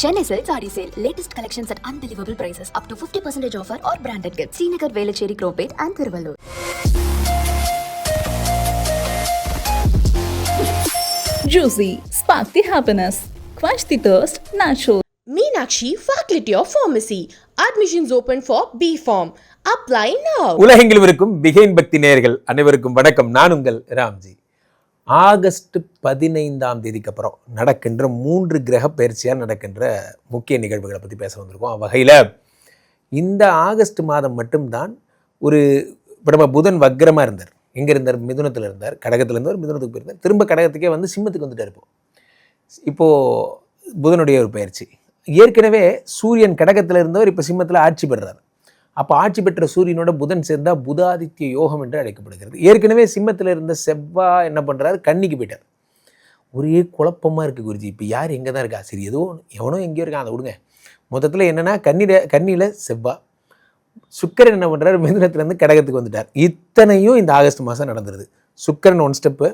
Chennai Silk Saree Sale. Latest collections at unbelievable prices. Up to 50% offer or branded gifts. Srinagar, Velachery, Cropate and Thiruvallur. Juicy, spark the happiness, quench the thirst, natural. Meenakshi Faculty of Pharmacy. Admissions open for B Form. Apply now. உலகெங்கிலும் இருக்கும் பிகைன் பக்தி நேயர்கள் அனைவருக்கும் வணக்கம் நான் உங்கள் Ramji August பதினைந்தாம் தேதிக்கு அப்புறம் நடக்கின்ற மூன்று கிரக பயிற்சியாக நடக்கின்ற முக்கிய நிகழ்வுகளை பற்றி பேச வந்திருக்கோம். வகையில் இந்த ஆகஸ்ட் மாதம் மட்டும்தான் ஒரு இப்போ நம்ம புதன் வக்ரமாக இருந்தார். எங்கே இருந்தார்? மிதுனத்தில் இருந்தார். கடகத்தில் இருந்தார் மிதுனத்துக்கு போயிருந்தார். திரும்ப கடகத்துக்கே வந்து சிம்மத்துக்கு வந்துட்டு இப்போ. இப்போது புதனுடைய ஒரு பயிற்சி. ஏற்கனவே சூரியன் கடகத்தில் இருந்தவர் இப்போ சிம்மத்தில் ஆட்சி பெறுறார். அப்போ ஆட்சி பெற்ற சூரியனோட புதன் சேர்ந்தால் புதாதித்ய யோகம் என்று அழைக்கப்படுகிறது. ஏற்கனவே சிம்மத்தில் இருந்த செவ்வாய் என்ன பண்ணுறாரு கன்னிக்கு போயிட்டார். ஒரே குழப்பமாக இருக்குது குருஜி. இப்போ யார் எங்கே தான் இருக்கா? சரி ஏதோ எவனோ எங்கேயோ இருக்கான். அதை விடுங்க. மொத்தத்தில் என்னென்னா கன்னியில் கன்னியில் செவ்வாய் சுக்கரன் என்ன பண்ணுறாரு மிதுனத்துலேருந்து கடகத்துக்கு வந்துட்டார். இத்தனையும் இந்த ஆகஸ்ட் மாதம் நடந்துருது. சுக்கரன் ஒன் ஸ்டெப்பு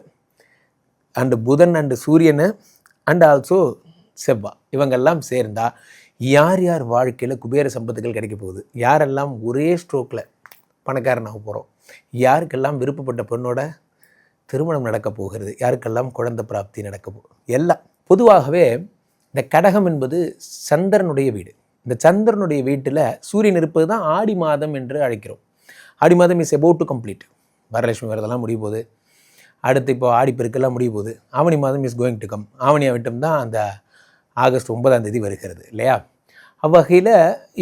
அண்டு புதன் அண்டு சூரியன் அண்ட் ஆல்சோ செவ்வா. இவங்கெல்லாம் சேர்ந்தா யார் யார் வாழ்க்கையில் குபேர சம்பத்துகள் கிடைக்க போகுது? யாரெல்லாம் ஒரே ஸ்ட்ரோக்கில் பணக்காரனாக போகிறோம் யாருக்கெல்லாம் விருப்பப்பட்ட பெண்ணோட திருமணம் நடக்க போகிறது? யாருக்கெல்லாம் குழந்தை பிராப்தி நடக்க போ எல்லாம். பொதுவாகவே இந்த கடகம் என்பது சந்திரனுடைய வீடு. இந்த சந்திரனுடைய வீட்டில் சூரியன் இருப்பது தான் ஆடி மாதம் என்று அழைக்கிறோம். ஆடி மாதம் is about to complete Varalakshmi வரதெல்லாம் முடிய போகுது. அடுத்து இப்போ ஆடிப்பெருக்கெல்லாம் முடிய போகுது. ஆவணி மாதம் is going to come Aavani விட்டம் தான் அந்த ஆகஸ்ட் ஒன்பதாம் தேதி வருகிறது இல்லையா? அவ்வகையில்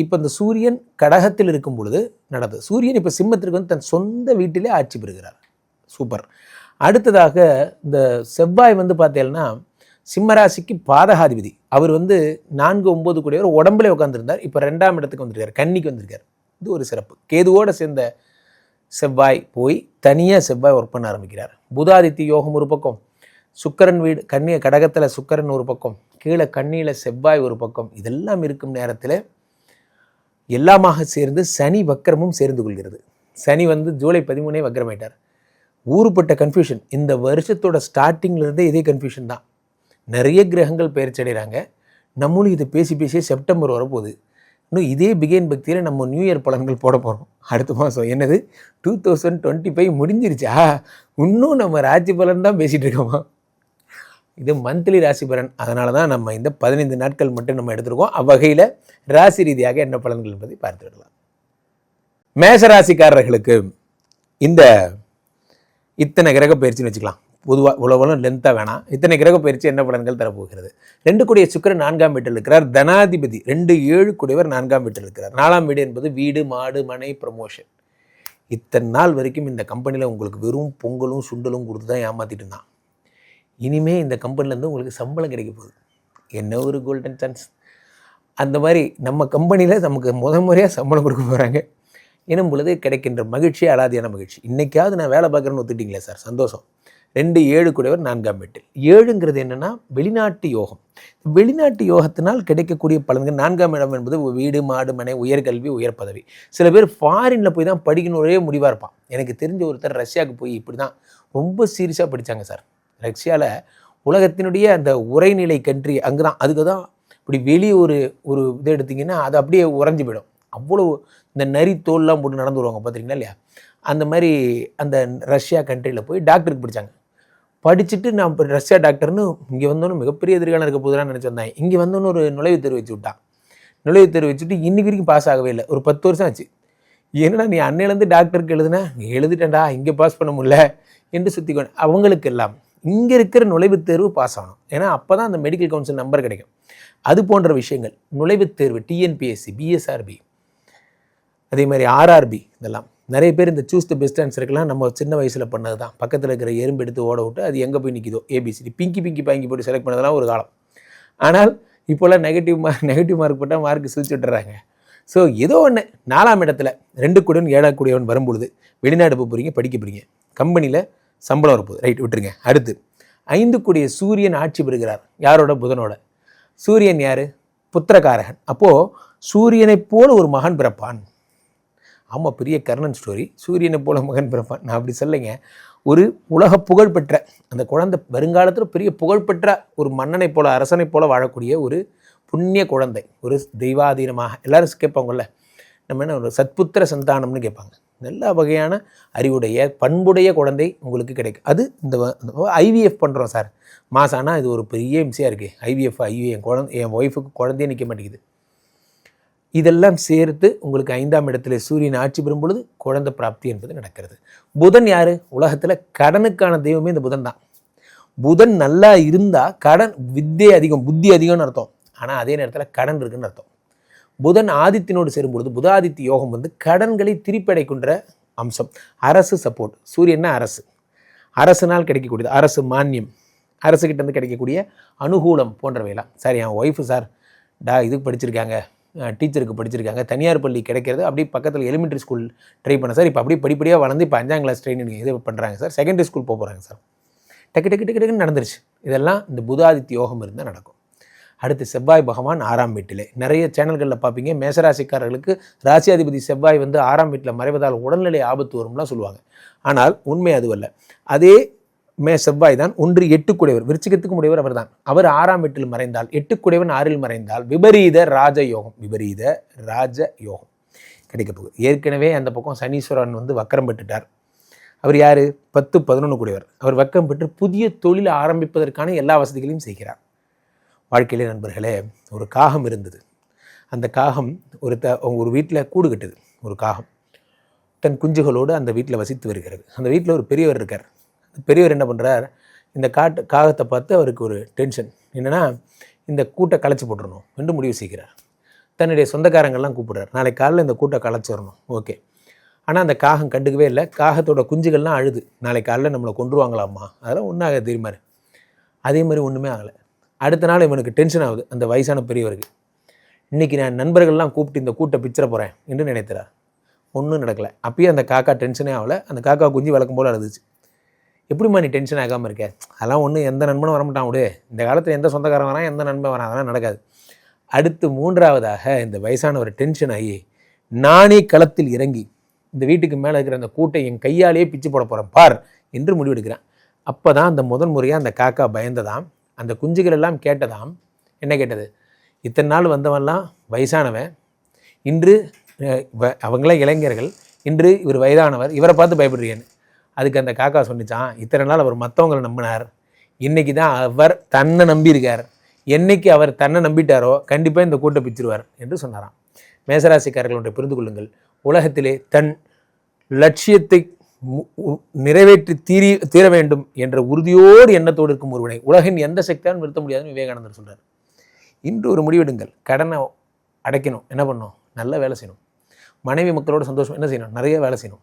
இப்போ இந்த சூரியன் கடகத்தில் இருக்கும் பொழுது நடந்தது. சூரியன் இப்போ சிம்மத்திற்கு வந்து தன் சொந்த வீட்டிலே ஆட்சி பெறுகிறார் சூப்பர் அடுத்ததாக இந்த செவ்வாய் வந்து பார்த்தீங்கன்னா சிம்மராசிக்கு பாதகாதிபதி. அவர் வந்து நான்கு ஒம்பது கூடியவர் உடம்புல உட்காந்துருந்தார் இப்போ ரெண்டாம் இடத்துக்கு வந்திருக்கார் கன்னிக்கு வந்திருக்கார். இது ஒரு சிறப்பு. கேதுவோடு சேர்ந்த செவ்வாய் போய் தனியாக செவ்வாய் ஒர்க் பண்ண ஆரம்பிக்கிறார். புதாதித்ய யோகம் ஒரு பக்கம் சுக்கரன் வீடு கன்னிய கடகத்தில் சுக்கரன் ஒரு பக்கம் கீழே கண்ணியில் செவ்வாய் ஒரு பக்கம் இதெல்லாம் இருக்கும் நேரத்தில் எல்லாமாக சேர்ந்து சனி வக்கரமும் சேர்ந்து கொள்கிறது. சனி வந்து ஜூலை பதிமூணே வக்கரமாயிட்டார் ஊறுப்பட்ட கன்ஃபியூஷன் இந்த வருஷத்தோட ஸ்டார்டிங்ல இருந்தே இதே கன்ஃபியூஷன் தான். நிறைய கிரகங்கள் பெயர்ச்சடைகிறாங்க நம்மளும் இதை பேசி பேசியே செப்டம்பர் வரப்போகுது. இன்னும் இதே பிகேன் பக்தியில் நம்ம நியூ இயர் பலன்கள் போட போகிறோம் அடுத்த மாதம் என்னது? டூ தௌசண்ட் டுவெண்ட்டி ஃபைவ் முடிஞ்சிருச்சா? இன்னும் நம்ம ராஜ்ய பலன் தான் பேசிகிட்டு இருக்கோமா? இது மந்த்லி ராசி பலன். அதனால தான் நம்ம இந்த பதினைந்து நாட்கள் மட்டும் நம்ம எடுத்திருக்கோம். அவ்வகையில் ராசி ரீதியாக என்ன பலன்கள் என்பதை பார்த்து விடலாம். மேசராசிக்காரர்களுக்கு இந்த இத்தனை கிரக பயிற்சின்னு வச்சுக்கலாம். பொதுவாக உழவலும் லென்த்தாக வேணாம். இத்தனை கிரக பயிற்சி என்ன பலன்கள் தரப்போகிறது? ரெண்டு கூடிய சுக்கரன் நான்காம் வீட்டில் இருக்கிறார். தனாதிபதி ரெண்டு ஏழு கூடியவர் நான்காம் வீட்டில் இருக்கிறார். நாலாம் வீடு என்பது வீடு மாடு மனை ப்ரமோஷன் இத்தனை நாள் வரைக்கும் இந்த கம்பெனியில் உங்களுக்கு வெறும் பொங்கலும் சுண்டலும் கொடுத்து தான் ஏமாற்றிட்டு இருந்தான். இனிமேல் இந்த கம்பெனிலேருந்து உங்களுக்கு சம்பளம் கிடைக்க போகுது. என்ன ஒரு கோல்டன் சான்ஸ் அந்த மாதிரி நம்ம கம்பெனியில் நமக்கு முத முறையாக சம்பளம் கொடுக்க போகிறாங்க எனும் பொழுது கிடைக்கின்ற மகிழ்ச்சி அலாதியான மகிழ்ச்சி. இன்றைக்காவது நான் வேலை பார்க்குறேன்னு ஒத்துட்டிங்களே சார்? சந்தோஷம். ரெண்டு ஏழு கூடவர் நான்காம் வீட்டில். ஏழுங்கிறது என்னென்னா வெளிநாட்டு யோகம். வெளிநாட்டு யோகத்தினால் கிடைக்கக்கூடிய பலன்கள் நான்காம் இடம் என்பது வீடு மாடு மனை உயர்கல்வி உயர் பதவி. சில பேர் ஃபாரினில் போய் தான் படிக்கணும் ஒரே முடிவாக இருப்பான். எனக்கு தெரிஞ்ச ஒருத்தர் ரஷ்யாவுக்கு போய் இப்படி தான் ரொம்ப சீரியஸாக படித்தாங்க சார். ரஷ்யாவில் உலகத்தினுடைய அந்த உரைநிலை கண்ட்ரி அங்கே தான் அதுக்கு தான் இப்படி வெளியே ஒரு ஒரு இது எடுத்திங்கன்னா அது அப்படியே உறைஞ்சி போயிடும். அவ்வளோ இந்த நரி தோல்லாம் போட்டு நடந்து வருவாங்க பார்த்துருக்கீங்களா இல்லையா? அந்த மாதிரி அந்த ரஷ்யா கண்ட்ரியில் போய் டாக்டருக்கு படித்தாங்க படிச்சுட்டு நான் இப்போ ரஷ்யா டாக்டர்னு இங்கே வந்தோன்னு மிகப்பெரிய எதிர்காலம் இருக்க போதுதான் நினச்சி வந்தேன் இங்கே வந்தோன்னு ஒரு நுழைவுத் தேர்வு வச்சு விட்டான். நுழைவுத் தேர்வு வச்சுட்டு இன்னைக்கு வரைக்கும் பாஸ் ஆகவே இல்லை. ஒரு பத்து வருஷம் ஆச்சு. என்னடா நீ அன்னையிலேருந்து டாக்டருக்கு எழுதுன? நீ எழுதிட்டேன்டா இங்கே பாஸ் பண்ண முடியல என்று சுற்றி அவங்களுக்கு எல்லாம் இங்கே இருக்கிற நுழைவுத் தேர்வு பாஸ் ஆகணும். ஏன்னா அப்போ தான் அந்த மெடிக்கல் கவுன்சில் நம்பர் கிடைக்கும். அது போன்ற விஷயங்கள் நுழைவுத் தேர்வு டிஎன்பிஎஸ்சி பிஎஸ்ஆர்பி அதே மாதிரி ஆர்ஆர்பி இதெல்லாம். நிறைய பேர் இந்த சூஸ் த பெஸ்ட் ஆன்சருக்கெல்லாம் நம்ம சின்ன வயசில் பண்ணது தான் பக்கத்தில் இருக்கிற எறும்பு எடுத்து ஓட விட்டு அது எங்கே போய் நிற்கிதோ ஏபிசிடி பிங்கி பிங்கி பாங்கி போட்டு செலக்ட் பண்ணதெல்லாம் ஒரு காலம். ஆனால் இப்போல்லாம் நெகட்டிவ் மார்க் நெகட்டிவ் மார்க் போட்டால் மார்க் சுழிச்சு விட்டுறாங்க. ஸோ ஏதோ ஒன்று நாலாம் இடத்துல ரெண்டு கூடவன் ஏழா கூடியவன் வரும்பொழுது வெளிநாடு போக போகிறீங்க படிக்க போகிறீங்க கம்பெனியில் சம்பளம் வரப்போகுது. ரைட் விட்டுருங்க. அடுத்து ஐந்து கூடிய சூரியன் ஆட்சி பெறுகிறார். யாரோட? புதனோட. சூரியன் யார்? புத்திரகாரகன் அப்போது சூரியனைப் போல ஒரு மகன் பிறப்பான். ஆமாம் பெரிய கர்ணன் ஸ்டோரி சூரியனை போல மகன் பிறப்பான். நான் அப்படி சொல்லுங்க ஒரு உலக புகழ்பெற்ற அந்த குழந்தை வருங்காலத்தில் பெரிய புகழ்பெற்ற ஒரு மன்னனைப் போல அரசனைப் போல வாழக்கூடிய ஒரு புண்ணிய குழந்தை. ஒரு தெய்வாதீனமாக. எல்லாரும் கேட்பாங்கல்ல. நம்ம என்ன ஒரு சத்புத்திர சந்தானம்னு கேட்பாங்க. நல்ல வகையான அறிவுடைய பண்புடைய குழந்தை உங்களுக்கு கிடைக்கும். அது இந்த ஐவிஎஃப் பண்ணுறோம் சார். மாதம் ஆனால் இது ஒரு பெரிய இம்சையாக இருக்குது ஐவிஎஃப் ஐவி என் குழந்தை என் ஒய்ஃபுக்கு குழந்தையே நிற்க மாட்டேங்குது. இதெல்லாம் சேர்த்து உங்களுக்கு ஐந்தாம் இடத்துல சூரியன் ஆட்சி பெறும் பொழுது குழந்தை பிராப்தி என்பது நடக்கிறது. புதன் யார்? உலகத்தில் கடனுக்கான தெய்வமே இந்த புதன் தான். புதன் நல்லா இருந்தால் கடன் வித்தை அதிகம் புத்தி அதிகம்னு அர்த்தம். ஆனால் அதே நேரத்தில் கடன் இருக்குன்னு அர்த்தம். புதன் ஆதித்தினோடு சேரும்பொழுது புதாதித்ய யோகம் வந்து கடன்களை திருப்படைக்கின்ற அம்சம். அரசு சப்போர்ட் சூரியன்னா அரசு. அரசுனால் கிடைக்கக்கூடியது அரசு மானியம். அரசுக்கிட்டேருந்து கிடைக்கக்கூடிய அனுகூலம் போன்றவையெல்லாம். சார் என் ஒய்ஃபு சார் டா இதுக்கு படிச்சிருக்காங்க. டீச்சருக்கு படிச்சிருக்காங்க. தனியார் பள்ளி கிடைக்கிறது. அப்படியே பக்கத்தில் எலிமெண்ட்ரி ஸ்கூல் ட்ரை பண்ண சார். இப்போ அப்படியே படிப்படியாக வளர்ந்து இப்போ அஞ்சாம் கிளாஸ் ட்ரைனிங் இது பண்ணுறாங்க சார். செகண்டரி ஸ்கூல் போக போகிறாங்க சார். டக்கு டக்கு டக்கு டக்குன்னு நடந்துருச்சு. இதெல்லாம் இந்த புதாதித்ய யோகம் இருந்தால் நடக்கும். அடுத்து செவ்வாய் பகவான் ஆறாம் வீட்டிலே. நிறைய சேனல்களில் பார்ப்பீங்க. மேசராசிக்காரர்களுக்கு ராசியாதிபதி செவ்வாய் வந்து ஆறாம் வீட்டில் மறைவதால் உடல்நிலை ஆபத்து வரும்லாம் சொல்லுவாங்க. ஆனால் உண்மை அதுவல்ல அதே மே செவ்வாய் தான் ஒன்று எட்டுக்குடையவர். விருச்சிகத்துக்கு உடையவர் அவர் தான் அவர் ஆறாம் வீட்டில் மறைந்தால் எட்டுக்குடையவன் ஆறில் மறைந்தால் விபரீத ராஜ யோகம் விபரீத ராஜ யோகம் கிடைக்க போகுது. ஏற்கனவே அந்த பக்கம் சனீஸ்வரன் வந்து வக்கரம் பெற்றுட்டார். அவர் யார்? பத்து பதினொன்று கூடியவர் அவர் வக்கம் பெற்று புதிய தொழில் ஆரம்பிப்பதற்கான எல்லா வசதிகளையும் செய்கிறார். வாழ்க்கையிலே நண்பர்களே ஒரு காகம் இருந்தது. அந்த காகம் ஒரு த ஒரு வீட்டில் கூடு கட்டுது ஒரு காகம். தன் குஞ்சுகளோடு அந்த வீட்டில் வசித்து வருகிறது. அந்த வீட்டில் ஒரு பெரியவர் இருக்கார். அந்த பெரியவர் என்ன பண்ணுறார் இந்த காட்டு காகத்தை பார்த்து அவருக்கு ஒரு டென்ஷன். என்னென்னா இந்த கூட்டை களைச்சி போட்டுடணும் என்று முடிவு செய்கிறார். தன்னுடைய சொந்தக்காரங்கள்லாம் கூப்பிடுறார் நாளைக்கு காலையில் இந்த கூட்டை களைச்சிடணும் ஓகே. ஆனால் அந்த காகம் கண்டுக்கவே இல்லை. காகத்தோட குஞ்சுகள்லாம் அழுது நாளைக்கு காலைல நம்மளை கொண்டுருவாங்களாம்மா அதெல்லாம் ஒன்றும் ஆகாது தெரியுமாரு அதே மாதிரி ஒன்றுமே ஆகலை. அடுத்த நாள் இவனுக்கு டென்ஷன் ஆகுது. அந்த வயசான பெரியவருக்கு. இன்றைக்கி நான் நண்பர்கள்லாம் கூப்பிட்டு இந்த கூட்டை பிச்சரை போகிறேன் என்று நினைத்தார் ஒன்றும் நடக்கலை. அப்பயே அந்த காக்கா டென்ஷனே ஆகலை. அந்த காக்கா குஞ்சு வளர்க்கும் போல் அழுதுச்சு எப்படிம்மா நீ டென்ஷன் ஆகாமல் இருக்க? அதெல்லாம் ஒன்றும் எந்த நண்பனும் வரமாட்டான் விடு. இந்த காலத்தில் எந்த சொந்தக்காரன் வரான் எந்த நண்பன் வரான் அதெல்லாம் நடக்காது. அடுத்து மூன்றாவதாக இந்த வயசானவர் டென்ஷன் ஆகி நானே களத்தில் இறங்கி இந்த வீட்டுக்கு மேலே இருக்கிற அந்த கூட்டை என் கையாலேயே பிச்சு போட போகிறேன் பார் என்று முடிவெடுக்கிறேன். அப்போ தான் அந்த முதன் முறையாக அந்த காக்கா பயந்ததான் அந்த குஞ்சுகள் எல்லாம் கேட்டதாம் என்ன கேட்டது? இத்தனை நாள் வந்தவன்லாம் வயசானவன். இன்று வ- அவங்களாம் இளைஞர்கள். இன்று இவர் வயதானவர். இவரை பார்த்து பயப்படுறீங்கன்னு. அதுக்கு அந்த காக்கா சொன்னிச்சான் இத்தனை நாள் அவர் மற்றவங்களை நம்பினார். இன்றைக்கி தான் அவர் தன்னை நம்பியிருக்கார் என்னைக்கு அவர் தன்னை நம்பிட்டாரோ கண்டிப்பாக இந்த கூட்டை பிச்சிருவார் என்று சொன்னாராம். மேசராசிக்காரர்கள் ஒன்றை புரிந்து கொள்ளுங்கள். உலகத்திலே தன் லட்சியத்தை நிறைவேற்றி தீரி தீர வேண்டும் என்ற உறுதியோடு எண்ணத்தோடு இருக்கும் ஒருவனை உலகின் எந்த சக்தியாலும் நிறுத்த முடியாதுன்னு விவேகானந்தர் சொல்கிறார் இன்று ஒரு முடிவெடுங்கள். கடனை அடைக்கணும். என்ன பண்ணணும்? நல்ல வேலை செய்யணும். மனைவி மக்களோட சந்தோஷம். என்ன செய்யணும்? நிறைய வேலை செய்யணும்.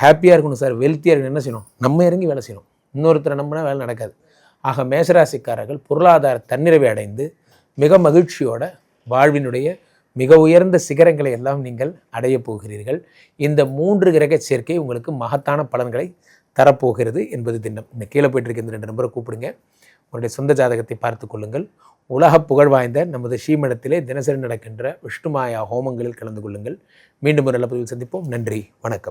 ஹாப்பியாக இருக்கணும் சார். வெல்த்தியாக இருக்கணும். என்ன செய்யணும்? நம்ம இறங்கி வேலை செய்யணும். இன்னொருத்தரை நம்பினா வேலை நடக்காது. ஆக மேசராசிக்காரர்கள் பொருளாதார தன்னிறைவை அடைந்து மிக மகிழ்ச்சியோட வாழ்வினுடைய மிக உயர்ந்த சிகரங்களை எல்லாம் நீங்கள் அடையப் போகிறீர்கள். இந்த மூன்று கிரக சேர்க்கை உங்களுக்கு மகத்தான பலன்களை தரப்போகிறது என்பது திண்ணம். இந்த கீழே போயிட்டு இருக்க இந்த ரெண்டு நம்பரை கூப்பிடுங்க. உங்களுடைய சொந்த ஜாதகத்தை பார்த்து கொள்ளுங்கள். உலக புகழ் வாய்ந்த நமது ஸ்ரீமடத்திலே தினசரி நடக்கின்ற விஷ்ணுமாயா ஹோமங்களில் கலந்து கொள்ளுங்கள். மீண்டும் ஒரு நல்ல பதிவில் சந்திப்போம். நன்றி. வணக்கம்.